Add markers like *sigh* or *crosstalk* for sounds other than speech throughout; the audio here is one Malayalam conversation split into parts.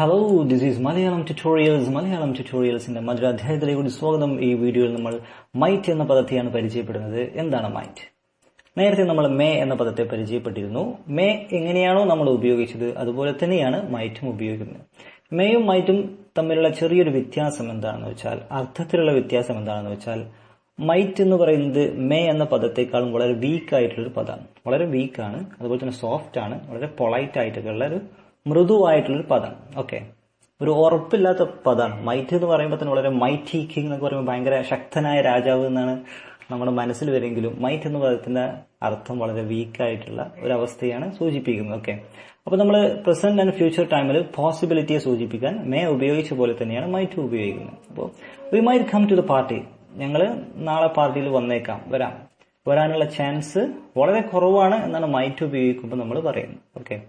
Hello this is Malayalam tutorials Malayalam ട്യൂട്ടോറിയൽസിന്റെ മറ്റൊരു അധ്യായത്തിലേക്ക് സ്വാഗതം. ഈ വീഡിയോയിൽ നമ്മൾ മൈറ്റ് എന്ന പദത്തെയാണ് പരിചയപ്പെടുന്നത്. എന്താണ് മൈറ്റ്? നേരത്തെ നമ്മൾ മേ എന്ന പദത്തെ പരിചയപ്പെട്ടിരുന്നു. മേ എങ്ങനെയാണോ നമ്മൾ ഉപയോഗിച്ചത് അതുപോലെ തന്നെയാണ് മൈറ്റും ഉപയോഗിക്കുന്നത്. മേയും മൈറ്റും തമ്മിലുള്ള ചെറിയൊരു വ്യത്യാസം എന്താണെന്ന് വെച്ചാൽ അർത്ഥത്തിലുള്ള വ്യത്യാസം എന്താണെന്ന് വെച്ചാൽ മൈറ്റ് എന്ന് പറയുന്നത് മേ എന്ന പദത്തെക്കാളും വളരെ വീക്ക് ആയിട്ടുള്ളൊരു പദമാണ്. വളരെ വീക്കാണ് അതുപോലെ തന്നെ സോഫ്റ്റ് ആണ് വളരെ പൊളൈറ്റ് ആയിട്ടുള്ള ഒരു മൃദുവായിട്ടുള്ളൊരു പദം. ഓക്കെ ഒരു ഉറപ്പില്ലാത്ത പദമാണ് മൈറ്റ് എന്ന് പറയുമ്പോൾ തന്നെ വളരെ മൈറ്റി കിങ് എന്നൊക്കെ പറയുമ്പോൾ ഭയങ്കര ശക്തനായ രാജാവ് എന്നാണ് നമ്മുടെ മനസ്സിൽ വരെങ്കിലും മൈറ്റ് എന്ന പദത്തിന്റെ അർത്ഥം വളരെ വീക്കായിട്ടുള്ള ഒരു അവസ്ഥയാണ് സൂചിപ്പിക്കുന്നത്. ഓക്കെ അപ്പൊ നമ്മൾ പ്രസന്റ് ആൻഡ് ഫ്യൂച്ചർ ടൈമിൽ പോസിബിലിറ്റിയെ സൂചിപ്പിക്കാൻ മേ ഉപയോഗിച്ച പോലെ തന്നെയാണ് മൈറ്റ് ഉപയോഗിക്കുന്നത്. അപ്പോൾ we might come to the party ഞങ്ങൾ നാളെ പാർട്ടിയിൽ വന്നേക്കാം. വരാം. വരാനുള്ള ചാൻസ് വളരെ കുറവാണ് എന്നാണ് മൈറ്റ് ഉപയോഗിക്കുമ്പോൾ നമ്മൾ പറയുന്നത്. Okay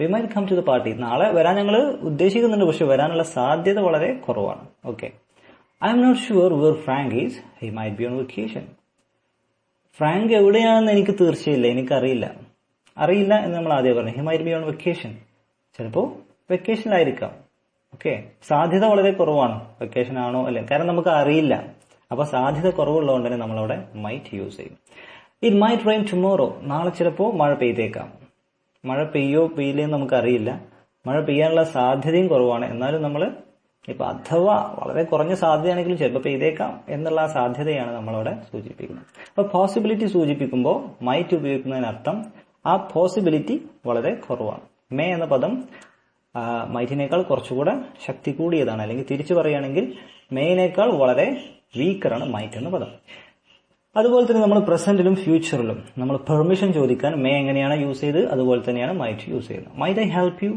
we might come to the party നാളെ വരാൻ ഞങ്ങൾ ഉദ്ദേശിക്കുന്നുണ്ട്. പക്ഷെ വരാനുള്ള സാധ്യത വളരെ കുറവാണ്. Okay I'm not sure where Frank is he might be on vacation Frank എവിടെയാണെന്ന് എനിക്ക് തീർച്ചയില്ല. എനിക്കറിയില്ല. അറിയില്ല എന്ന് നമ്മൾ ആദ്യം പറഞ്ഞു. He might be on vacation ചിലപ്പോൾ വെക്കേഷനിലായിരിക്കാം ഓക്കെ സാധ്യത വളരെ കുറവാണ്. വെക്കേഷൻ ആണോ അല്ലെ? കാരണം നമുക്ക് അറിയില്ല. അപ്പൊ സാധ്യത കുറവുള്ളതുകൊണ്ട് തന്നെ നമ്മളവിടെ മൈറ്റ് യൂസ് ചെയ്യും. ഇറ്റ് മൈറ്റ് റെയിൻ ടുമോറോ നാളെ ചിലപ്പോൾ മഴ പെയ്തേക്കാം. മഴ പെയ്യോ പെയ്യില്ലെന്ന് നമുക്കറിയില്ല. മഴ പെയ്യാനുള്ള സാധ്യതയും കുറവാണ്. എന്നാലും നമ്മൾ ഇപ്പൊ അഥവാ വളരെ കുറഞ്ഞ സാധ്യതയാണെങ്കിലും ചിലപ്പോൾ പെയ്തേക്കാം എന്നുള്ള ആ സാധ്യതയാണ് നമ്മളവിടെ സൂചിപ്പിക്കുന്നത്. അപ്പൊ പോസിബിലിറ്റി സൂചിപ്പിക്കുമ്പോൾ മൈറ്റ് ഉപയോഗിക്കുന്നതിനർത്ഥം ആ പോസിബിലിറ്റി വളരെ കുറവാണ്. മേ എന്ന പദം മൈറ്റിനേക്കാൾ കുറച്ചുകൂടെ ശക്തി കൂടിയതാണ്. അല്ലെങ്കിൽ തിരിച്ചു പറയുകയാണെങ്കിൽ മേയിനേക്കാൾ വളരെ വീക്കറാണ് മൈറ്റ് എന്ന പദം. അതുപോലെ തന്നെ നമ്മൾ പ്രസന്റിലും ഫ്യൂച്ചറിലും നമ്മൾ പെർമിഷൻ ചോദിക്കാൻ മേ എങ്ങനെയാണ് യൂസ് ചെയ്ത് അതുപോലെ തന്നെയാണ് മൈറ്റ് യൂസ് ചെയ്യുന്നത്. Might I help you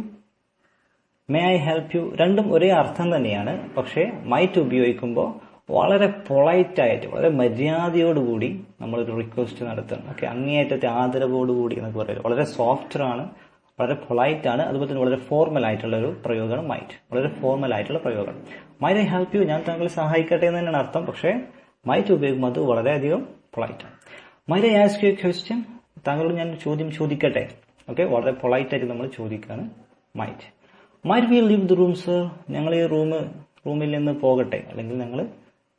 may I help you രണ്ടും ഒരേ അർത്ഥം തന്നെയാണ്. പക്ഷേ മൈറ്റ് ഉപയോഗിക്കുമ്പോൾ വളരെ പൊളൈറ്റ് ആയിട്ട് വളരെ മര്യാദയോടുകൂടി നമ്മളൊരു റിക്വസ്റ്റ് നടത്തണം. ഓക്കെ അങ്ങേയറ്റത്തെ ആദരവോടുകൂടി എന്നൊക്കെ പറയുന്നത് വളരെ സോഫ്റ്ററാണ് വളരെ പൊളൈറ്റ് ആണ്. അതുപോലെ തന്നെ വളരെ ഫോർമൽ ആയിട്ടുള്ള ഒരു പ്രയോഗമാണ് മൈറ്റ് വളരെ ഫോർമൽ ആയിട്ടുള്ള പ്രയോഗം മൈറ്റ് ഐ ഹെൽപ്പ് യു ഞാൻ താങ്കളെ സഹായിക്കട്ടെ എന്ന് തന്നെയാണ് അർത്ഥം. പക്ഷേ മൈറ്റ് ഉപയോഗിക്കുമ്പോൾ അത് വളരെയധികം polite might I ask you question താങ്കളോട് ഞാൻ ചോദ്യം ചോദിക്കട്ടെ? ഓക്കെ വളരെ പൊളൈറ്റ് ആയിട്ട് നമ്മൾ ചോദിക്കുകയാണ്. Might might we leave the room sir ഞങ്ങൾ ഈ റൂം റൂമിൽ നിന്ന് പോകട്ടെ? അല്ലെങ്കിൽ ഞങ്ങൾ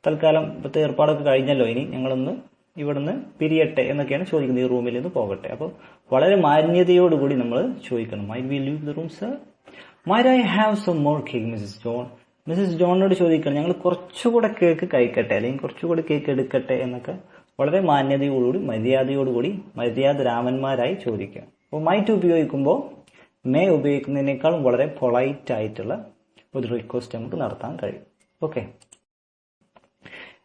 തൽക്കാലം ഇപ്പോഴത്തെ ഏർപ്പാടൊക്കെ കഴിഞ്ഞല്ലോ. ഇനി ഞങ്ങളൊന്ന് ഇവിടുന്ന് പിരിയട്ടെ എന്നൊക്കെയാണ് ചോദിക്കുന്നത്. ഈ റൂമിൽ നിന്ന് പോകട്ടെ. അപ്പോൾ വളരെ മാന്യതയോടുകൂടി നമ്മൾ ചോദിക്കണം. May we leave the room sir may I have some more cake Mrs John Mrs ജോണിനോട് ചോദിക്കണം. ഞങ്ങൾ കുറച്ചുകൂടെ കേക്ക് കഴിക്കട്ടെ? അല്ലെങ്കിൽ കുറച്ചുകൂടെ കേക്ക് എടുക്കട്ടെ എന്നൊക്കെ വളരെ മാന്യതയോടുകൂടി മര്യാദയോടുകൂടി മര്യാദ രാമന്മാരായി ചോദിക്കുക. അപ്പോൾ മൈറ്റ് ഉപയോഗിക്കുമ്പോൾ മേ ഉപയോഗിക്കുന്നതിനേക്കാളും വളരെ പൊളൈറ്റ് ആയിട്ടുള്ള ഒരു റിക്വസ്റ്റ് നമുക്ക് നടത്താൻ കഴിയും. ഓക്കെ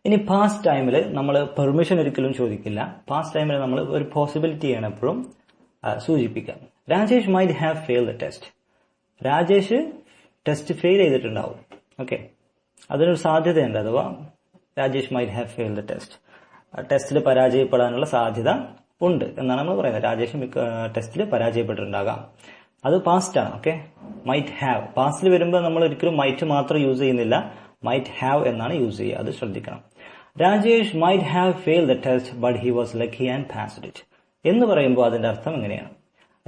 ഇനി പാസ്റ്റ് ടൈമിൽ നമ്മൾ പെർമിഷൻ ഒരിക്കലും ചോദിക്കില്ല. പാസ്റ്റ് ടൈമിൽ നമ്മൾ ഒരു പോസിബിലിറ്റി ആണ് എപ്പോഴും സൂചിപ്പിക്കാം Rajesh might have fail the test Rajesh test fail ചെയ്തിട്ടുണ്ടാവും. ഓക്കെ അതിനൊരു സാധ്യതയുണ്ട് അഥവാ Rajesh might have fail the test ടെസ്റ്റിൽ പരാജയപ്പെടാനുള്ള സാധ്യത ഉണ്ട് എന്നാണ് നമ്മൾ പറയുന്നത്. രാജേഷ് ടെസ്റ്റിൽ പരാജയപ്പെട്ടിട്ടുണ്ടാകാം. അത് പാസ്റ്റ് ആണ് ഓക്കെ മൈറ്റ് ഹാവ് പാസ്റ്റിൽ വരുമ്പോൾ നമ്മൾ ഒരിക്കലും മൈറ്റ് മാത്രം യൂസ് ചെയ്യുന്നില്ല. മൈറ്റ് ഹാവ് എന്നാണ് യൂസ് ചെയ്യുക. അത് ശ്രദ്ധിക്കണം. Rajesh might have fail the test but he was lucky and passed it എന്ന് പറയുമ്പോൾ അതിന്റെ അർത്ഥം എങ്ങനെയാണ്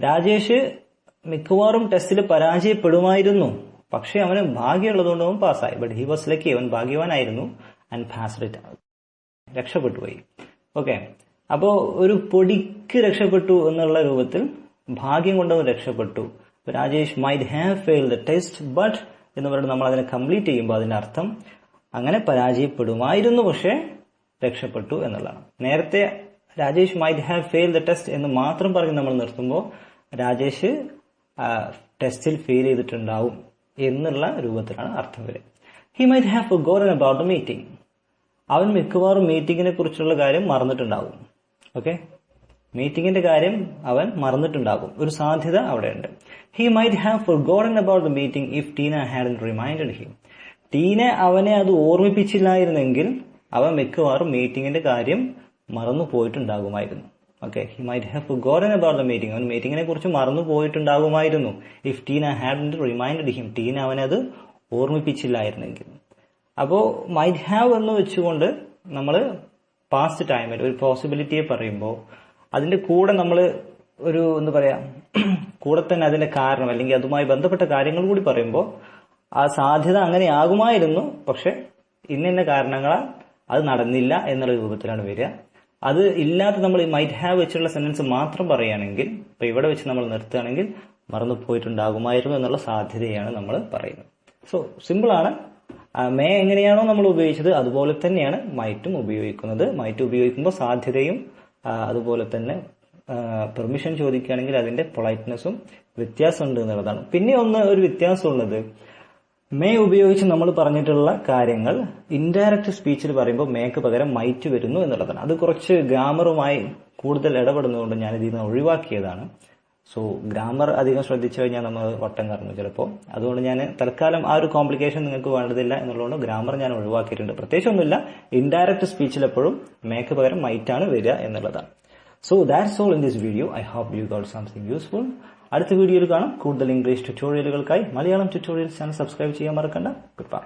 രാജേഷ് മിക്കവാറും ടെസ്റ്റിൽ പരാജയപ്പെടുമായിരുന്നു. പക്ഷെ അവന് ഭാഗ്യമുള്ളതുകൊണ്ട് അവൻ പാസ്സായി ബട്ട് ഹി വാസ് ലക്കി അവൻ ഭാഗ്യവാനായിരുന്നു ആൻഡ് പാസ്ഡ് ഇറ്റ് രക്ഷപ്പെട്ടു പോയി ഓക്കെ. അപ്പോ ഒരു പൊടിക്ക് രക്ഷപ്പെട്ടു എന്നുള്ള രൂപത്തിൽ ഭാഗ്യം കൊണ്ടവൻ രക്ഷപ്പെട്ടു. Rajesh might have fail the test but എന്ന് പറഞ്ഞിട്ട് നമ്മൾ അതിനെ കംപ്ലീറ്റ് ചെയ്യുമ്പോൾ അതിന്റെ അർത്ഥം അങ്ങനെ പരാജയപ്പെടുമായിരുന്നു പക്ഷേ രക്ഷപ്പെട്ടു എന്നുള്ളതാണ്. നേരത്തെ Rajesh might have fail the test എന്ന് മാത്രം പറഞ്ഞ് നമ്മൾ നിർത്തുമ്പോൾ രാജേഷ് ടെസ്റ്റിൽ ഫെയിൽ ചെയ്തിട്ടുണ്ടാവും എന്നുള്ള രൂപത്തിലാണ് അർത്ഥം വരിക. He might have gotten about meeting അവൻ മിക്കവാറും മീറ്റിങ്ങിനെ കുറിച്ചുള്ള കാര്യം മറന്നിട്ടുണ്ടാകും. ഓക്കെ മീറ്റിംഗിന്റെ കാര്യം അവൻ മറന്നിട്ടുണ്ടാകും. ഒരു സാധ്യത അവിടെയുണ്ട്. He might have forgotten about the meeting if Tina had reminded him Tina അവനെ അത് ഓർമ്മിപ്പിച്ചില്ലായിരുന്നെങ്കിൽ അവൻ മിക്കവാറും മീറ്റിംഗിന്റെ കാര്യം മറന്നു പോയിട്ടുണ്ടാകുമായിരുന്നു. Okay he might have gotten about the meeting അവൻ മീറ്റിംഗിനെ കുറിച്ച് മറന്നു പോയിട്ടുണ്ടാകുമായിരുന്നു. If Tina had reminded him Tina അവനെ അത് ഓർമ്മിപ്പിച്ചില്ലായിരുന്നെങ്കിൽ. അപ്പോൾ മൈറ്റ് ഹാവ് എന്ന് വെച്ചുകൊണ്ട് നമ്മൾ പാസ്റ്റ് ടൈമിൽ ഒരു പോസിബിലിറ്റിയെ പറയുമ്പോൾ അതിന്റെ കൂടെ നമ്മൾ ഒരു എന്താ പറയാ *clears throat* കൂടെ തന്നെ അതിന്റെ കാരണം അല്ലെങ്കിൽ അതുമായി ബന്ധപ്പെട്ട കാര്യങ്ങൾ കൂടി പറയുമ്പോൾ ആ സാധ്യത അങ്ങനെ ആകുമായിരുന്നു പക്ഷെ ഇന്ന ഇന്ന കാരണങ്ങളാൽ അത് നടന്നില്ല എന്നുള്ള രൂപത്തിലാണ് വരിക. അത് ഇല്ലാത്ത നമ്മൾ മൈറ്റ് ഹാവ് വെച്ചുള്ള സെന്റൻസ് മാത്രം പറയുകയാണെങ്കിൽ ഇപ്പൊ ഇവിടെ വെച്ച് നമ്മൾ നിർത്തുകയാണെങ്കിൽ മറന്നു പോയിട്ടുണ്ടാകുമായിരുന്നു എന്നുള്ള സാധ്യതയാണ് നമ്മൾ പറയുന്നത്. സോ ആ, മേ എങ്ങനെയാണോ നമ്മൾ ഉപയോഗിച്ചത് അതുപോലെ തന്നെയാണ് മൈറ്റും ഉപയോഗിക്കുന്നത്. മൈറ്റ് ഉപയോഗിക്കുമ്പോൾ സാധ്യതയും അതുപോലെ തന്നെ പെർമിഷൻ ചോദിക്കുകയാണെങ്കിൽ അതിന്റെ പൊളൈറ്റ്നെസ്സും വ്യത്യാസമുണ്ട് എന്നുള്ളതാണ്. പിന്നെ ഒന്ന് ഒരു വ്യത്യാസമുള്ളത്. മേ ഉപയോഗിച്ച് നമ്മൾ പറഞ്ഞിട്ടുള്ള കാര്യങ്ങൾ ഇൻഡയറക്റ്റ് സ്പീച്ചിൽ പറയുമ്പോൾ മേക്ക് പകരം മൈറ്റ് വരുന്നു എന്നുള്ളതാണ്. അത് കുറച്ച് ഗ്രാമറുമായി കൂടുതൽ ഇടപെടുന്നതുകൊണ്ട് ഞാൻ ഇതിൽ നിന്ന് ഒഴിവാക്കിയതാണ്. സോ ഗ്രാമർ അധികം ശ്രദ്ധിച്ചു കഴിഞ്ഞാൽ നമ്മൾ വട്ടം കറങ്ങും ചിലപ്പോൾ അതുകൊണ്ട് ഞാൻ തൽക്കാലം ആ ഒരു കോംപ്ലിക്കേഷൻ നിങ്ങൾക്ക് വേണ്ടതില്ല എന്നുള്ളതുകൊണ്ട് ഗ്രാമർ ഞാൻ ഒഴിവാക്കിയിട്ടുണ്ട്. പ്രത്യേകിച്ച് ഒന്നുമില്ല ഇൻഡയറക്റ്റ് സ്പീച്ചിൽ എപ്പോഴും മേക്ക് പകരം മൈറ്റ് ആണ് വരിക എന്നുള്ളതാണ്. So that's all in this video I hope you got something useful അടുത്ത വീഡിയോയിൽ കാണാം. കൂടുതൽ ഇംഗ്ലീഷ് ട്യൂട്ടോറിയലുകൾക്കായി മലയാളം ട്യൂട്ടോറിയൽസ് ചാനൽ സബ്സ്ക്രൈബ് ചെയ്യാൻ മറക്കണ്ട. Good bye